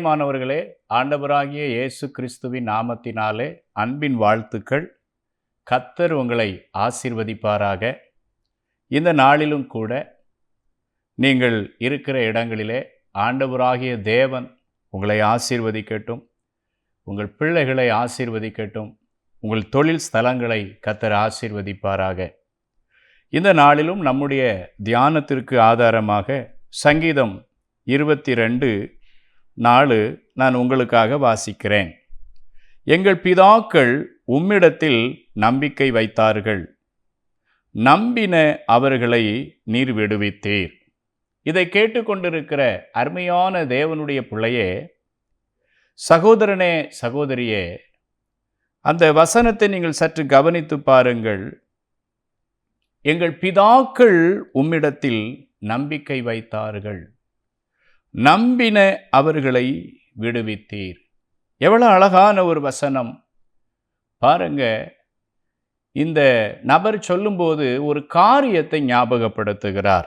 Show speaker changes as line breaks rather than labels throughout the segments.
பிரியமானவர்களே ஆண்டவராகிய இயேசு கிறிஸ்துவின் நாமத்தினாலே அன்பின் வாழ்த்துக்கள். கத்தர் உங்களை ஆசீர்வதிப்பாராக. இந்த நாளிலும் கூட நீங்கள் இருக்கிற இடங்களிலே ஆண்டவராகிய தேவன் உங்களை ஆசீர்வதிக்கட்டும் உங்கள் பிள்ளைகளை ஆசீர்வதிக்கட்டும் உங்கள் தொழில் ஸ்தலங்களை கத்தர் ஆசீர்வதிப்பாராக. இந்த நாளிலும் நம்முடைய தியானத்திற்கு ஆதாரமாக சங்கீதம் இருபத்தி ரெண்டு நாலு நான் உங்களுக்காக வாசிக்கிறேன். எங்கள் பிதாக்கள் உம்மிடத்தில் நம்பிக்கை வைத்தார்கள். நம்பின அவர்களை நீர் விடுவித்தீர். இதை கேட்டுக்கொண்டிருக்கிற அருமையான தேவனுடைய பிள்ளையே சகோதரனே சகோதரியே அந்த வசனத்தை நீங்கள் சற்று கவனித்து பாருங்கள். எங்கள் பிதாக்கள் உம்மிடத்தில் நம்பிக்கை வைத்தார்கள். நம்பின அவர்களை விடுவித்தீர். எவ்வளோ அழகான ஒரு வசனம். பாருங்க இந்த நபர் சொல்லும்போது ஒரு காரியத்தை ஞாபகப்படுத்துகிறார்.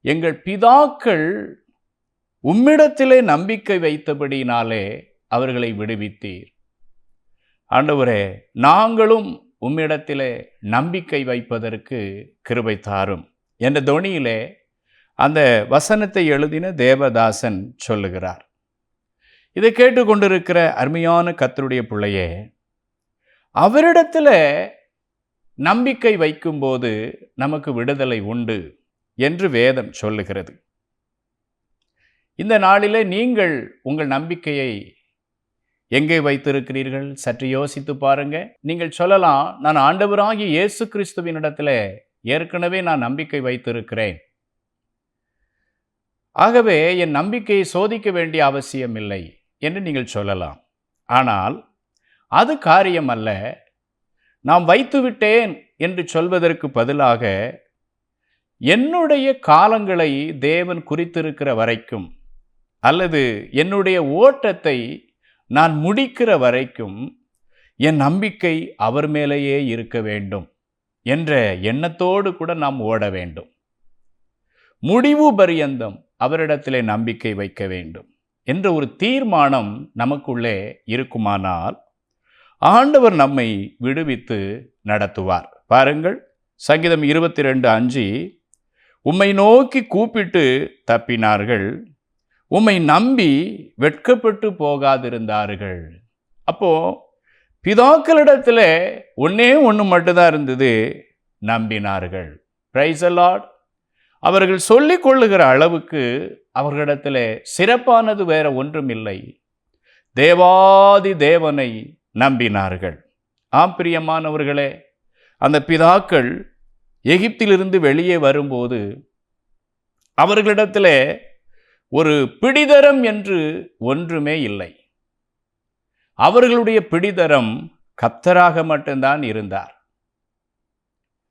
எங்கள் பிதாக்கள் உம்மிடத்திலே நம்பிக்கை வைத்தபடினாலே அவர்களை விடுவித்தீர். ஆண்டவரே நாங்களும் உம்மிடத்திலே நம்பிக்கை வைப்பதற்கு கிருபை தாரும். என்ற தொனியிலே அந்த வசனத்தை எழுதின தேவதாசன் சொல்லுகிறார். இதை கேட்டுக்கொண்டிருக்கிற அருமையான கத்தருடைய பிள்ளையே அவரிடத்தில் நம்பிக்கை வைக்கும்போது நமக்கு விடுதலை உண்டு என்று வேதம் சொல்லுகிறது. இந்த நாளிலே நீங்கள் உங்கள் நம்பிக்கையை எங்கே வைத்திருக்கிறீர்கள்? சற்று யோசித்து பாருங்க. நீங்கள் சொல்லலாம் நான் ஆண்டவராகிய இயேசு கிறிஸ்துவினிடத்தில் ஏற்கனவே நான் நம்பிக்கை வைத்திருக்கிறேன். ஆகவே என் நம்பிக்கையை சோதிக்க வேண்டிய அவசியம் இல்லை என்று நீங்கள் சொல்லலாம். ஆனால் அது காரியம் அல்ல. நாம் வைத்துவிட்டேன் என்று சொல்வதற்கு பதிலாக என்னுடைய காலங்களை தேவன் குறித்திருக்கிற வரைக்கும் அல்லது என்னுடைய ஓட்டத்தை நான் முடிக்கிற வரைக்கும் என் நம்பிக்கை அவர் மேலேயே இருக்க வேண்டும் என்ற எண்ணத்தோடு கூட நாம் ஓட வேண்டும். முடிவு பரியந்தம் அவரிடத்திலே நம்பிக்கை வைக்க வேண்டும் என்ற ஒரு தீர்மானம் நமக்குள்ளே இருக்குமானால் ஆண்டவர் நம்மை விடுவித்து நடத்துவார். பாருங்கள் சங்கீதம் இருபத்தி ரெண்டு அஞ்சு உம்மை நோக்கி கூப்பிட்டு தப்பினார்கள் உம்மை நம்பி வெட்கப்பட்டு போகாதிருந்தார்கள். அப்போ பிதாக்களிடத்தில் ஒன்றே ஒன்று மட்டும்தான் இருந்தது நம்பினார்கள். பிரைஸ் அலாட் அவர்கள் சொல்லிக் கொள்ளுகிற அளவுக்கு அவர்களிடத்தில் சிறப்பானது வேற ஒன்றும் இல்லை. தேவாதி தேவனை நம்பினார்கள். ஆம் பிரியமானவர்களே அந்த பிதாக்கள் எகிப்திலிருந்து வெளியே வரும்போது அவர்களிடத்தில் ஒரு பிடிதரம் என்று ஒன்றுமே இல்லை. அவர்களுடைய பிடிதரம் கத்தராக மட்டும்தான் இருந்தார்.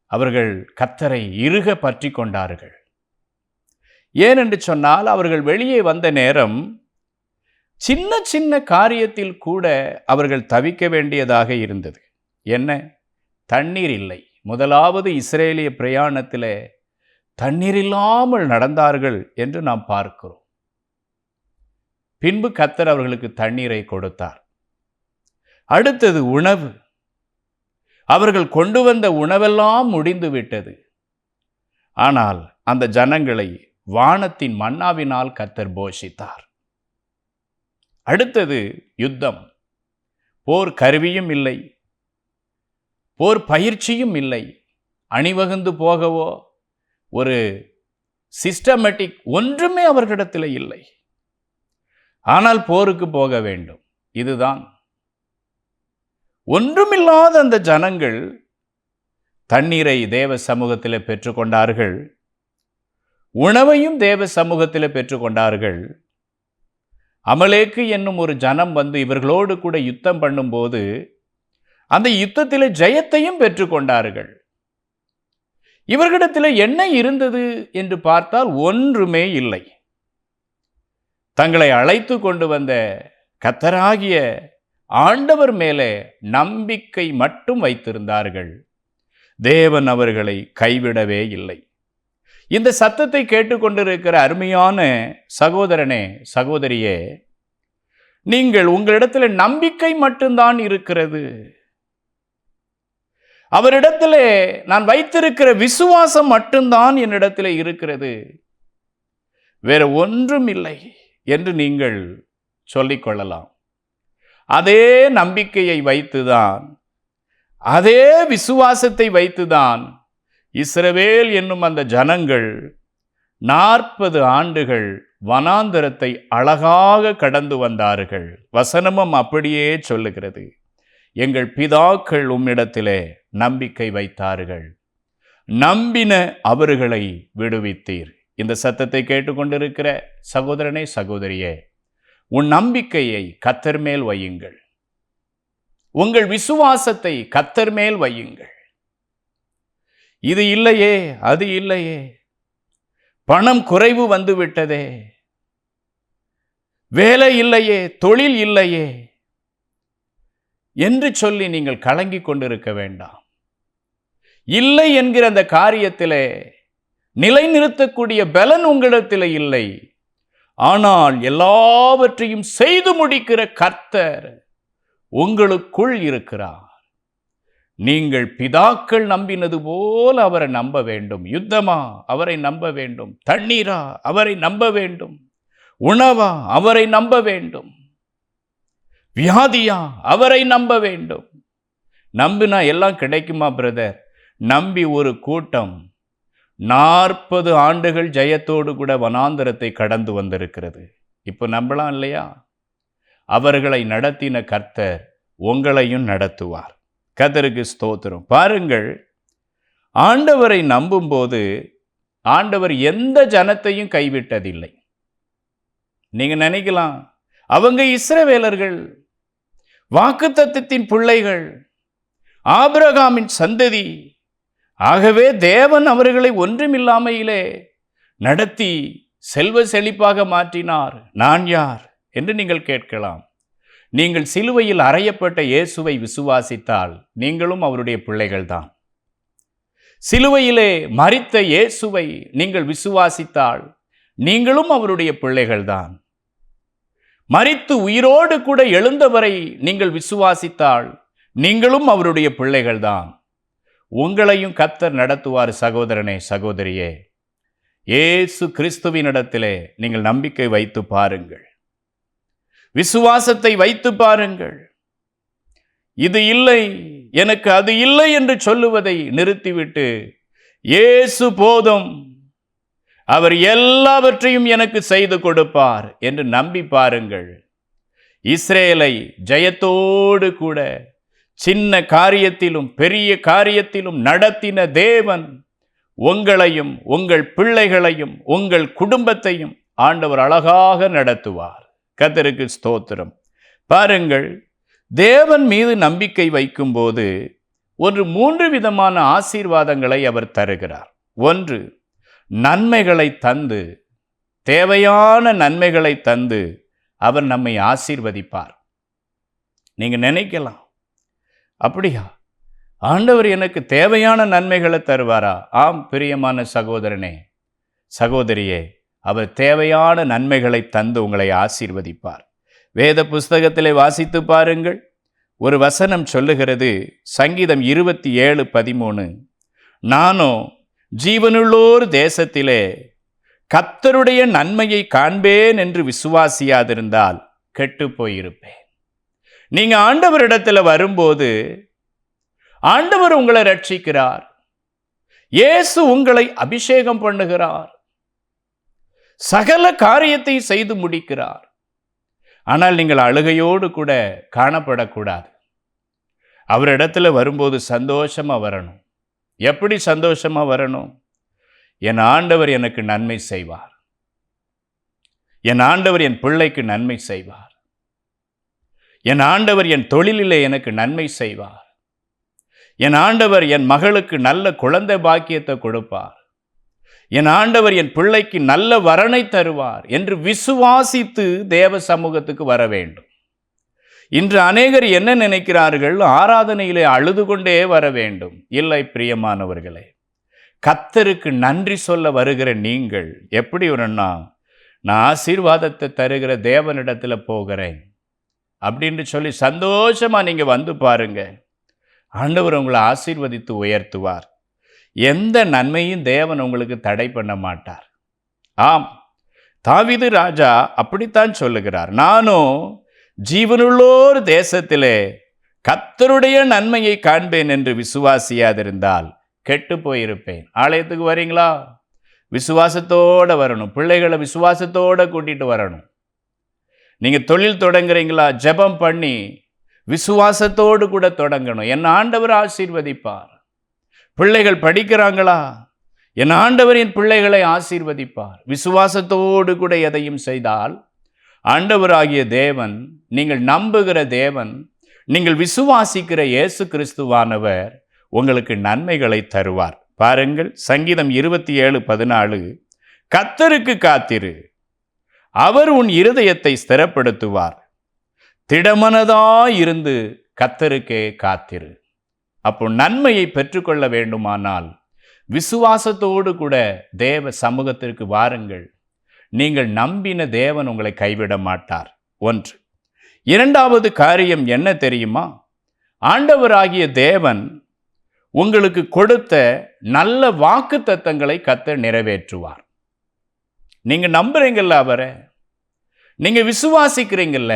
அவர்கள் கத்தரை இறுக பற்றி கொண்டார்கள். ஏனென்று சொன்னால் அவர்கள் வெளியே வந்த நேரம் சின்ன சின்ன காரியத்தில் கூட அவர்கள் தவிக்க வேண்டியதாக இருந்தது. என்ன? தண்ணீர் இல்லை. முதலாவது இஸ்ரேலிய பிரயாணத்தில் தண்ணீர் இல்லாமல் நடந்தார்கள் என்று நாம் பார்க்கிறோம். பின்பு கத்தர் அவர்களுக்கு தண்ணீரை கொடுத்தார். அடுத்தது உணவு. அவர்கள் கொண்டு வந்த உணவெல்லாம் முடிந்து விட்டது. ஆனால் அந்த ஜனங்களை வானத்தின் மன்னாவினால் கத்தர் போஷித்தார். அடுத்தது யுத்தம். போர் கருவியும் இல்லை. போர் பயிற்சியும் இல்லை. அணிவகுந்து போகவோ ஒரு சிஸ்டமேட்டிக் ஒன்றுமே அவர்களிடத்தில் இல்லை. ஆனால் போருக்கு போக வேண்டும். இதுதான். ஒன்றுமில்லாத அந்த ஜனங்கள் தண்ணீரை தேவ சமூகத்தில் பெற்றுக்கொண்டார்கள். உணவையும் தேவ சமூகத்தில் பெற்றுக்கொண்டார்கள். அமலேக்கு என்னும் ஒரு ஜனம் வந்து இவர்களோடு கூட யுத்தம் பண்ணும்போது அந்த யுத்தத்தில் ஜெயத்தையும் பெற்றுக்கொண்டார்கள். இவர்களிடத்தில் என்ன இருந்தது என்று பார்த்தால் ஒன்றுமே இல்லை. தங்களை அழைத்து கொண்டு வந்த கத்தராகிய ஆண்டவர் மேலே நம்பிக்கை மட்டும் வைத்திருந்தார்கள். தேவன் அவர்களை கைவிடவே இல்லை. இந்த சத்தத்தை கேட்டுக்கொண்டிருக்கிற அருமையான சகோதரனே சகோதரியே நீங்கள் உங்களிடத்தில் நம்பிக்கை மட்டும்தான் இருக்கிறது. அவரிடத்தில் நான் வைத்திருக்கிற விசுவாசம் மட்டும்தான் என்னிடத்தில் இருக்கிறது. வேற ஒன்றும் இல்லை என்று நீங்கள் சொல்லிக்கொள்ளலாம் அதே நம்பிக்கையை வைத்துதான் அதே விசுவாசத்தை வைத்துதான் இஸ்ரவேல் என்னும் அந்த ஜனங்கள் நாற்பது ஆண்டுகள் வனாந்தரத்தை அழகாக கடந்து வந்தார்கள். வசனமும் அப்படியே சொல்லுகிறது. எங்கள் பிதாக்கள் உம்மிடத்திலே நம்பிக்கை வைத்தார்கள். நம்பின அவர்களை விடுவித்தீர். இந்த சத்தத்தை கேட்டுக்கொண்டிருக்கிற சகோதரனே சகோதரியே உன் நம்பிக்கையை கத்தர் மேல் வையுங்கள். உங்கள் விசுவாசத்தை கத்தர் மேல் வையுங்கள். இது இல்லையே அது இல்லையே. பணம் குறைவு வந்துவிட்டதே. வேலை இல்லையே தொழில் இல்லையே. என்று சொல்லி நீங்கள் கலங்கிக் கொண்டிருக்க வேண்டாம். இல்லை என்கிற அந்த காரியத்திலே நிலைநிறுத்தக்கூடிய பலன் உங்களிடத்தில் இல்லை. ஆனால் எல்லாவற்றையும் செய்து முடிக்கிற கர்த்தர் உங்களுக்குள் இருக்கிறார். நீங்கள் பிதாக்கள் நம்பினது போல் அவரை நம்ப வேண்டும். யுத்தமா? அவரை நம்ப வேண்டும். தண்ணீரா? அவரை நம்ப வேண்டும். உணவா? அவரை நம்ப வேண்டும். வியாதியா? அவரை நம்ப வேண்டும். நம்பினா எல்லாம் கிடைக்குமா பிரதர்? நம்பி ஒரு கூட்டம் நாற்பது ஆண்டுகள் ஜெயத்தோடு கூட வனாந்தரத்தை கடந்து வந்திருக்கிறது. இப்போ நம்பலாம் இல்லையா? அவர்களை நடத்தின கர்த்தர் உங்களையும் நடத்துவார். கதருக்கு ஸ்தோத்திரம். பாருங்கள் ஆண்டவரை நம்பும்போது ஆண்டவர் எந்த ஜனத்தையும் கைவிட்டதில்லை. நீங்கள் நினைக்கலாம் அவங்க இஸ்ரவேலர்கள் வாக்குத்தத்தத்தின் பிள்ளைகள் ஆபிரகாமின் சந்ததி ஆகவே தேவன் அவர்களை ஒன்றுமில்லாமையிலே நடத்தி செல்வ செழிப்பாக மாற்றினார். நான் யார்? என்று நீங்கள் கேட்கலாம். நீங்கள் சிலுவையில் அறையப்பட்ட இயேசுவை விசுவாசித்தால் நீங்களும் அவருடைய பிள்ளைகள்தான். சிலுவையிலே மறித்த இயேசுவை நீங்கள் விசுவாசித்தால் நீங்களும் அவருடைய பிள்ளைகள்தான். மறித்து உயிரோடு கூட எழுந்தவரை நீங்கள் விசுவாசித்தால் நீங்களும் அவருடைய பிள்ளைகள்தான். உங்களையும் கத்தர் நடத்துவார் சகோதரனே சகோதரியே. இயேசு கிறிஸ்துவினிடத்திலே நீங்கள் நம்பிக்கை வைத்து பாருங்கள். விசுவாசத்தை வைத்து பாருங்கள். இது இல்லை எனக்கு அது இல்லை என்று சொல்லுவதை நிறுத்திவிட்டு இயேசு போதும் அவர் எல்லாவற்றையும் எனக்கு செய்து கொடுப்பார் என்று நம்பி பாருங்கள். இஸ்ரேலை ஜெயத்தோடு கூட சின்ன காரியத்திலும் பெரிய காரியத்திலும் நடத்தின தேவன் உங்களையும் உங்கள் பிள்ளைகளையும் உங்கள் குடும்பத்தையும் ஆண்டவர் அழகாக நடத்துவார். கத்தருக்கு ஸ்தோத்திரம். பாருங்கள் தேவன் மீது நம்பிக்கை வைக்கும்போது ஒன்று மூன்று விதமான ஆசீர்வாதங்களை அவர் தருகிறார். ஒன்று நன்மைகளை தந்து தேவையான நன்மைகளை தந்து அவர் நம்மை ஆசீர்வதிப்பார். நீங்க நினைக்கலாம் அப்படியா? ஆண்டவர் எனக்கு தேவையான நன்மைகளை தருவாரா? ஆம் பிரியமான சகோதரனே சகோதரியே அவர் தேவையான நன்மைகளை தந்து உங்களை ஆசீர்வதிப்பார். வேத புஸ்தகத்திலே வாசித்து பாருங்கள். ஒரு வசனம் சொல்லுகிறது. சங்கீதம் இருபத்தி ஏழு பதிமூணு. நானோ ஜீவனுள்ளோர் தேசத்திலே கத்தருடைய நன்மையை காண்பேன் என்று விசுவாசியாதிருந்தால் கெட்டு போயிருப்பேன். நீங்கள் ஆண்டவரிடத்தில் வரும்போது ஆண்டவர் உங்களை ரட்சிக்கிறார். இயேசு உங்களை அபிஷேகம் பண்ணுகிறார். சகல காரியத்தை செய்து முடிக்கிறார். ஆனால் நீங்கள் அழுகையோடு கூட காணப்படக்கூடாது. அவரிடத்துல வரும்போது சந்தோஷமா வரணும். எப்படி சந்தோஷமா வரணும்? என் ஆண்டவர் எனக்கு நன்மை செய்வார். என் ஆண்டவர் என் பிள்ளைக்கு நன்மை செய்வார். என் ஆண்டவர் என் தொழிலிலே எனக்கு நன்மை செய்வார். என் ஆண்டவர் என் மகளுக்கு நல்ல குழந்தை பாக்கியத்தை கொடுப்பார். என் ஆண்டவர் என் பிள்ளைக்கு நல்ல வரனை தருவார் என்று விசுவாசித்து தேவ சமூகத்துக்கு வர வேண்டும். இன்று அநேகர் என்ன நினைக்கிறார்கள்? ஆராதனையிலே அழுது கொண்டே வர வேண்டும். இல்லை பிரியமானவர்களே கத்தருக்கு நன்றி சொல்ல வருகிற நீங்கள் எப்படி வரணும்னா நான் ஆசீர்வாதத்தை தருகிற தேவனிடத்தில் போகிறேன் அப்படின்னு சொல்லி சந்தோஷமாக நீங்கள் வந்து பாருங்கள் ஆண்டவர் உங்களை ஆசீர்வதித்து உயர்த்துவார். எந்த நன்மையும் தேவன் உங்களுக்கு தடை பண்ண மாட்டார். ஆம். தாவிது ராஜா அப்படித்தான் சொல்லுகிறார். நானும் ஜீவனுள்ளோர் தேசத்திலே கத்தருடைய நன்மையை காண்பேன் என்று விசுவாசியாதிருந்தால் கெட்டு போயிருப்பேன். ஆலயத்துக்கு வரீங்களா? விசுவாசத்தோட வரணும். பிள்ளைகளை விசுவாசத்தோடு கூட்டிட்டு வரணும். நீங்கள் தொழில் தொடங்குறீங்களா? ஜெபம் பண்ணி விசுவாசத்தோடு கூட தொடங்கணும். என் ஆண்டவர் ஆசீர்வதிப்பார். பிள்ளைகள் படிக்கிறாங்களா? என் ஆண்டவர் என் பிள்ளைகளை ஆசீர்வதிப்பார். விசுவாசத்தோடு கூட எதையும் செய்தால் ஆண்டவராகிய தேவன் நீங்கள் நம்புகிற தேவன் நீங்கள் விசுவாசிக்கிற இயேசு கிறிஸ்துவானவர் உங்களுக்கு நன்மைகளை தருவார். பாருங்கள் சங்கீதம் இருபத்தி ஏழு பதினாலு. கத்தருக்கு காத்திரு. அவர் உன் இருதயத்தை ஸ்திரப்படுத்துவார். திடமனதாயிருந்து கத்தருக்கே காத்திரு. அப்போ நன்மையை பெற்றுக்கொள்ள வேண்டுமானால் விசுவாசத்தோடு கூட தேவ சமூகத்திற்கு வாருங்கள். நீங்கள் நம்பின தேவன் உங்களை கைவிட மாட்டார். ஒன்று. இரண்டாவது காரியம் என்ன தெரியுமா? ஆண்டவராகிய தேவன் உங்களுக்கு கொடுத்த நல்ல வாக்கு தத்தங்களை கத்த நிறைவேற்றுவார். நீங்கள் நம்புறீங்கல்ல அவரை? நீங்கள் விசுவாசிக்கிறீங்கள்ல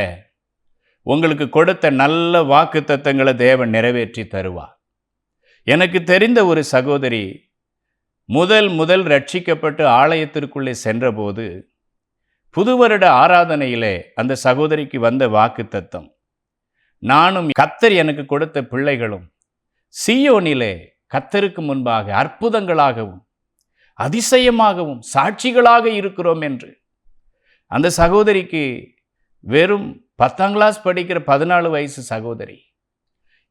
உங்களுக்கு கொடுத்த நல்ல வாக்கு தத்தங்களை தேவன் நிறைவேற்றி தருவார். எனக்கு தெரிந்த ஒரு சகோதரி முதல் முதல் ரட்சிக்கப்பட்டு ஆலயத்திற்குள்ளே சென்றபோது புது வருட ஆராதனையிலே அந்த சகோதரிக்கு வந்த வாக்கு தத்தம். நானும் கத்தர் எனக்கு கொடுத்த பிள்ளைகளும் சியோனிலே கத்தருக்கு முன்பாக அற்புதங்களாகவும் அதிசயமாகவும் சாட்சிகளாக இருக்கிறோம் என்று. அந்த சகோதரிக்கு வெறும் பத்தாம் கிளாஸ் படிக்கிற பதினாலு வயசு சகோதரி.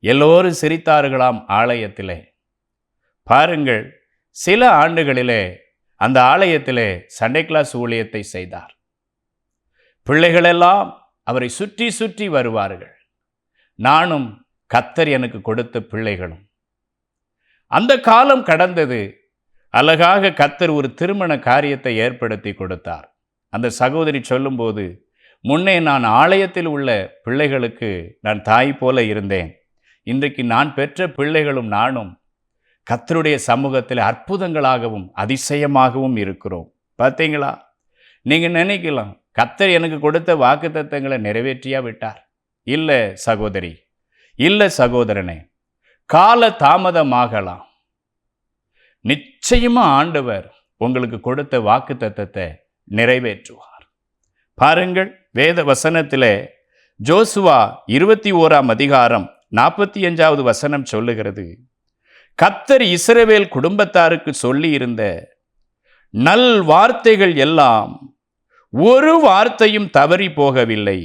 எல்லோரும் சிரித்தார்களாம் ஆலயத்திலே. பாருங்கள் சில ஆண்டுகளிலே அந்த ஆலயத்திலே சண்டே கிளாஸ் ஊழியத்தை செய்தார். பிள்ளைகளெல்லாம் அவரை சுற்றி சுற்றி வருவார்கள். நானும் கத்தர் எனக்கு கொடுத்த பிள்ளைகளும். அந்த காலம் கடந்தது அழகாக கத்தர் ஒரு திருமண காரியத்தை ஏற்படுத்தி கொடுத்தார். அந்த சகோதரி சொல்லும்போது முன்னே நான் ஆலயத்தில் உள்ள பிள்ளைகளுக்கு நான் தாய் போல இருந்தேன். இன்றைக்கு நான் பெற்ற பிள்ளைகளும் நானும் கத்தருடைய சமூகத்தில் அற்புதங்களாகவும் அதிசயமாகவும் இருக்கிறோம். பார்த்தீங்களா? நீங்கள் நினைக்கலாம் கத்தர் எனக்கு கொடுத்த வாக்கு தத்தங்களை நிறைவேற்றியா விட்டார். இல்லை சகோதரி. இல்லை சகோதரனே. கால தாமதமாகலாம். நிச்சயமாக ஆண்டவர் உங்களுக்கு கொடுத்த வாக்குத்தத்தத்தை நிறைவேற்றுவார். பாருங்கள் வேத வசனத்தில் ஜோசுவா இருபத்தி ஓராம் அதிகாரம் நாற்பத்தி அஞ்சாவது வசனம் சொல்லுகிறது கத்தர் இஸ்ரவேல் குடும்பத்தாருக்கு சொல்லியிருந்த நல் வார்த்தைகள் எல்லாம் ஒரு வார்த்தையும் தவறி போகவில்லை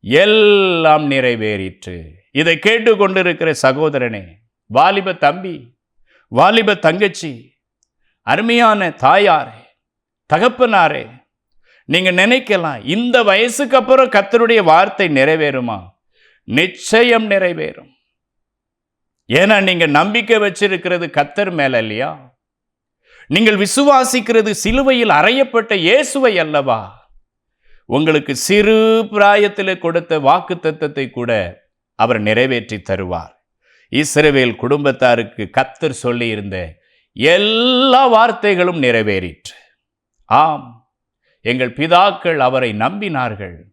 எல்லாம் நிறைவேறிற்று. இதை கேட்டுக்கொண்டிருக்கிற சகோதரனே வாலிப தம்பி வாலிப தங்கச்சி அருமையான தாயாரே தகப்பனாரே நீங்கள் நினைக்கலாம் இந்த வயசுக்கு அப்புறம் கத்தருடைய வார்த்தை நிறைவேறுமா? நிச்சயம் நிறைவேறும். ஏன்னா நீங்கள் நம்பிக்கை வச்சிருக்கிறது கத்தர் மேல இல்லையா? நீங்கள் விசுவாசிக்கிறது சிலுவையில் அறையப்பட்ட இயேசுவை அல்லவா? உங்களுக்கு சிறு பிராயத்தில் கொடுத்த வாக்கு தத்தத்தை கூட அவர் நிறைவேற்றி தருவார். இஸ்ரவேல் குடும்பத்தாருக்கு கத்தர் சொல்லியிருந்த எல்லா வார்த்தைகளும் நிறைவேறிற்று. ஆம் எங்கள் பிதாக்கள் அவரை நம்பினார்கள்.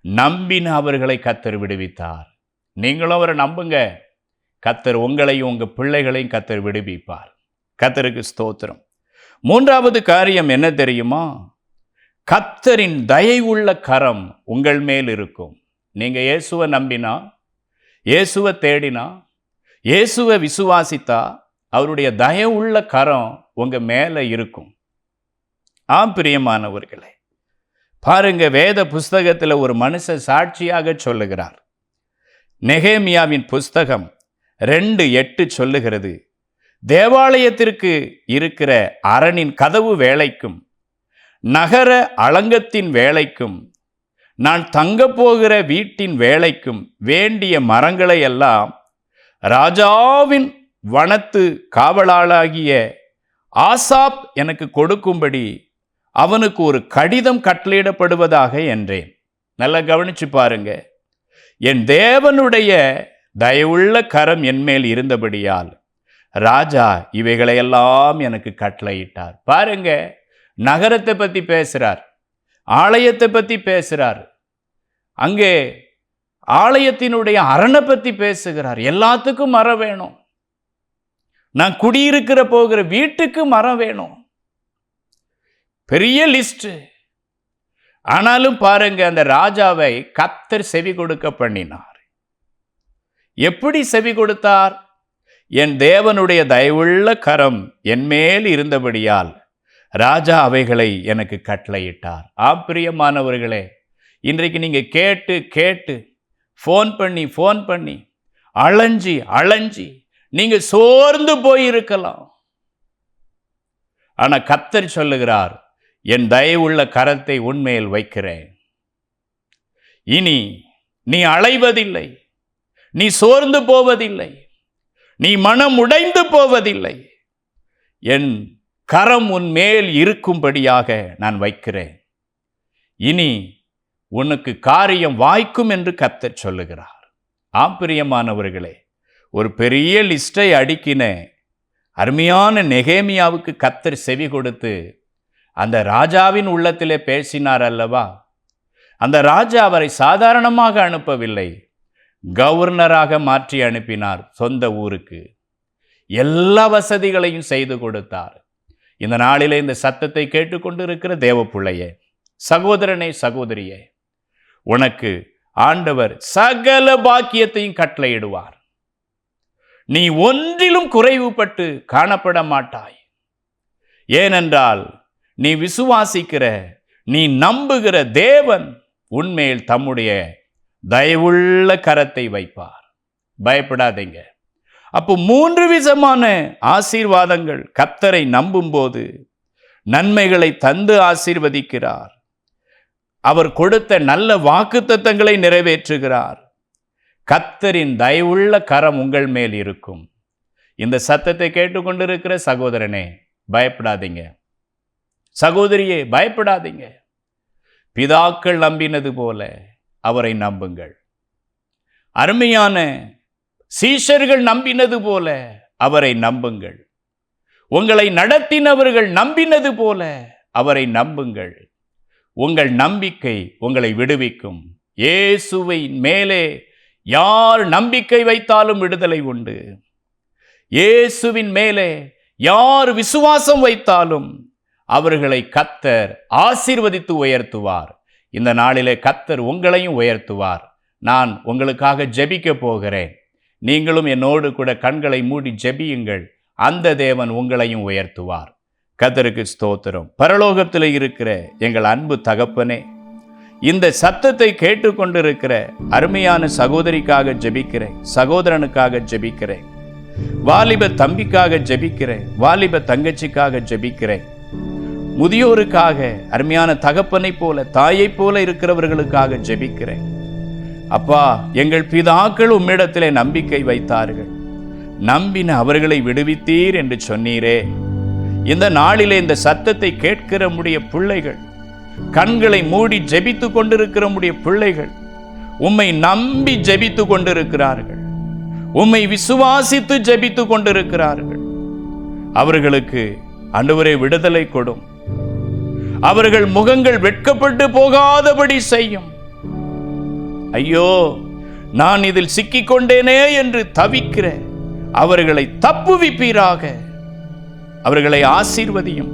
நம்பின அவர்களை கத்தர் விடுவித்தார். நீங்களும் அவரை நம்புங்க. கத்தர் உங்களையும் உங்கள் பிள்ளைகளையும் கத்தர் விடுவிப்பார். கத்தருக்கு ஸ்தோத்திரம். மூன்றாவது காரியம் என்ன தெரியுமா? கத்தரின் தயை உள்ள கரம் உங்கள் மேல் இருக்கும். நீங்கள் இயேசுவை நம்பினா இயேசுவை தேடினா இயேசுவை விசுவாசித்தா அவருடைய தயவுள்ள கரம் உங்கள் மேலே இருக்கும். ஆம் பிரியமானவர்களே. பாருங்க வேத புஸ்தகத்தில் ஒரு மனுஷன் சாட்சியாக சொல்லுகிறார். நெகேமியாவின் புஸ்தகம் ரெண்டு எட்டு சொல்லுகிறது தேவாலயத்திற்கு இருக்கிற அரணின் கதவு வேலைக்கும் நகர அலங்கத்தின் வேலைக்கும் நான் தங்கப்போகிற வீட்டின் வேலைக்கும் வேண்டிய மரங்களை எல்லாம் ராஜாவின் வனத்து காவலாளாகிய ஆசாப் எனக்கு கொடுக்கும்படி அவனுக்கு ஒரு கடிதம் கட்டளையிடப்படுவதாக என்றேன். நல்லா கவனிச்சு பாருங்க. என் தேவனுடைய தயவுள்ள கரம் என்மேல் இருந்தபடியால் ராஜா இவைகளையெல்லாம் எனக்கு கட்டளையிட்டார். பாருங்க நகரத்தை பற்றி பேசுகிறார் ஆலயத்தை பற்றி பேசுகிறார் அங்கே ஆலயத்தினுடைய அரணை பற்றி பேசுகிறார். எல்லாத்துக்கும் மரம் வேணும். நான் குடியிருக்கிற போகிற வீட்டுக்கு மரம் வேணும். பெரிய லிஸ்ட்டு ஆனாலும் பாருங்க அந்த ராஜாவை கத்தர் செவி கொடுக்க பண்ணினார். எப்படி செவி கொடுத்தார்? என் தேவனுடைய தயவுள்ள கரம் என்மேல் இருந்தபடியால் ராஜா அவைகளை எனக்கு கட்டளையிட்டார். ஆப்பிரியமானவர்களே இன்றைக்கு நீங்கள் கேட்டு கேட்டு ஃபோன் பண்ணி ஃபோன் பண்ணி அலைஞ்சி அலைஞ்சி நீங்கள் சோர்ந்து போயிருக்கலாம். ஆனால் கத்தர் சொல்லுகிறார் என் தயவுள்ள கரத்தை உண்மையில் வைக்கிறேன். இனி நீ அலைவதில்லை. நீ சோர்ந்து போவதில்லை. நீ மனம் உடைந்து போவதில்லை. என் கரம் உன் மேல் இருக்கும்படியாக நான் வைக்கிறேன். இனி உனக்கு காரியம் வாய்க்கும் என்று கத்தர் சொல்லுகிறார். ஆப்பிரியமானவர்களே ஒரு பெரிய லிஸ்டை அடுக்கின அருமையான நெகேமியாவுக்கு கத்தர் செவி கொடுத்து அந்த ராஜாவின் உள்ளத்திலே பேசினார் அல்லவா? அந்த ராஜா அவரை சாதாரணமாக அனுப்பவில்லை. கவர்னராக மாற்றி அனுப்பினார் சொந்த ஊருக்கு. எல்லா வசதிகளையும் செய்து கொடுத்தார். இந்த நாளிலே இந்த சத்தத்தை கேட்டுக்கொண்டிருக்கிற இருக்கிற பிள்ளையே சகோதரனே சகோதரியே உனக்கு ஆண்டவர் சகல பாக்கியத்தையும் கட்டளையிடுவார். நீ ஒன்றிலும் குறைவுபட்டு காணப்பட மாட்டாய் ஏனென்றால் நீ விசுவாசிக்கிற நீ நம்புகிற தேவன் உண்மையில் தம்முடைய தயவுள்ள கரத்தை வைப்பார். பயப்படாதீங்க. அப்போ மூன்று விதமான ஆசீர்வாதங்கள் கத்தரை நம்பும்போது நன்மைகளை தந்து ஆசீர்வதிக்கிறார். அவர் கொடுத்த நல்ல வாக்குத்தத்தங்களை நிறைவேற்றுகிறார். கத்தரின் தயவுள்ள கரம் உங்கள் மேல் இருக்கும். இந்த சத்தத்தை கேட்டுக்கொண்டிருக்கிற சகோதரனே பயப்படாதீங்க. சகோதரியே பயப்படாதீங்க. பிதாக்கள் நம்பினது போல அவரை நம்புங்கள். அருமையான சீஷர்கள் நம்பினது போல அவரை நம்புங்கள். உங்களை நடத்தினவர்கள் நம்பினது போல அவரை நம்புங்கள். உங்கள் நம்பிக்கை உங்களை விடுவிக்கும். இயேசுவை மேலே யார் நம்பிக்கை வைத்தாலும் விடுதலை உண்டு. இயேசுவின் மேலே யார் விசுவாசம் வைத்தாலும் அவர்களை கத்தர் ஆசீர்வதித்து உயர்த்துவார். இந்த நாளிலே கத்தர் உங்களையும் உயர்த்துவார். நான் உங்களுக்காக ஜெபிக்க போகிறேன். நீங்களும் என்னோடு கூட கண்களை மூடி ஜெபியுங்கள். அந்த தேவன் உங்களையும் உயர்த்துவார். கத்தருக்கு ஸ்தோத்திரம். பரலோகத்தில் இருக்கிற எங்கள் அன்பு தகப்பனே இந்த சத்தத்தை கேட்டுக்கொண்டிருக்கிற அருமையான சகோதரிக்காக ஜெபிக்கிறேன். சகோதரனுக்காக ஜெபிக்கிறேன். வாலிப தம்பிக்காக ஜெபிக்கிறேன். வாலிப தங்கச்சிக்காக ஜெபிக்கிறேன். முதியோருக்காக அருமையான தகப்பனைப் போல தாயைப் போல இருக்கிறவர்களுக்காக ஜெபிக்கிறேன். அப்பா எங்கள் பிதாக்கள் உம்மிடத்திலே நம்பிக்கை வைத்தார்கள். நம்பின அவர்களை விடுவித்தீர் என்று சொன்னீரே. இந்த நாளிலே இந்த சத்தத்தை கேட்கிற முடிய பிள்ளைகள் கண்களை மூடி ஜெபித்து கொண்டிருக்கிற முடிய பிள்ளைகள் உம்மை நம்பி ஜெபித்து கொண்டிருக்கிறார்கள். உம்மை விசுவாசித்து ஜெபித்து கொண்டிருக்கிறார்கள். அவர்களுக்கு அன்றுவரே விடுதலை கொடும். அவர்கள் முகங்கள் வெட்கப்பட்டு போகாதபடி செய்யும். ஐயோ நான் இதில் சிக்கிக்கொண்டேனே என்று தவிக்கிற அவர்களை தப்புவிப்பீராக. அவர்களை ஆசீர்வதியும்.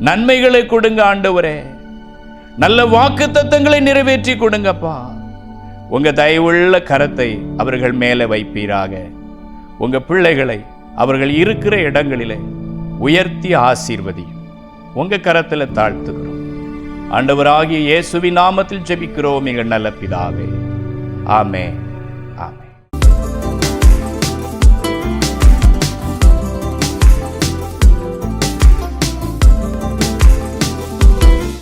நன்மைகளை கொடுங்க ஆண்டவரே. நல்ல வாக்கு தத்தங்களை நிறைவேற்றி கொடுங்கப்பா. உங்க தயவுள்ள கரத்தை அவர்கள் மேலே வைப்பீராக. உங்க பிள்ளைகளை அவர்கள் இருக்கிற இடங்களிலே உயர்த்தி ஆசீர்வதியும். உங்கள் கரத்தில் தாழ்த்துகிறோம். ஆண்டவராகிய இயேசுவின் நாமத்தில் ஜெபிக்கிறோம் எங்கள் நல்ல பிதாவே. ஆமே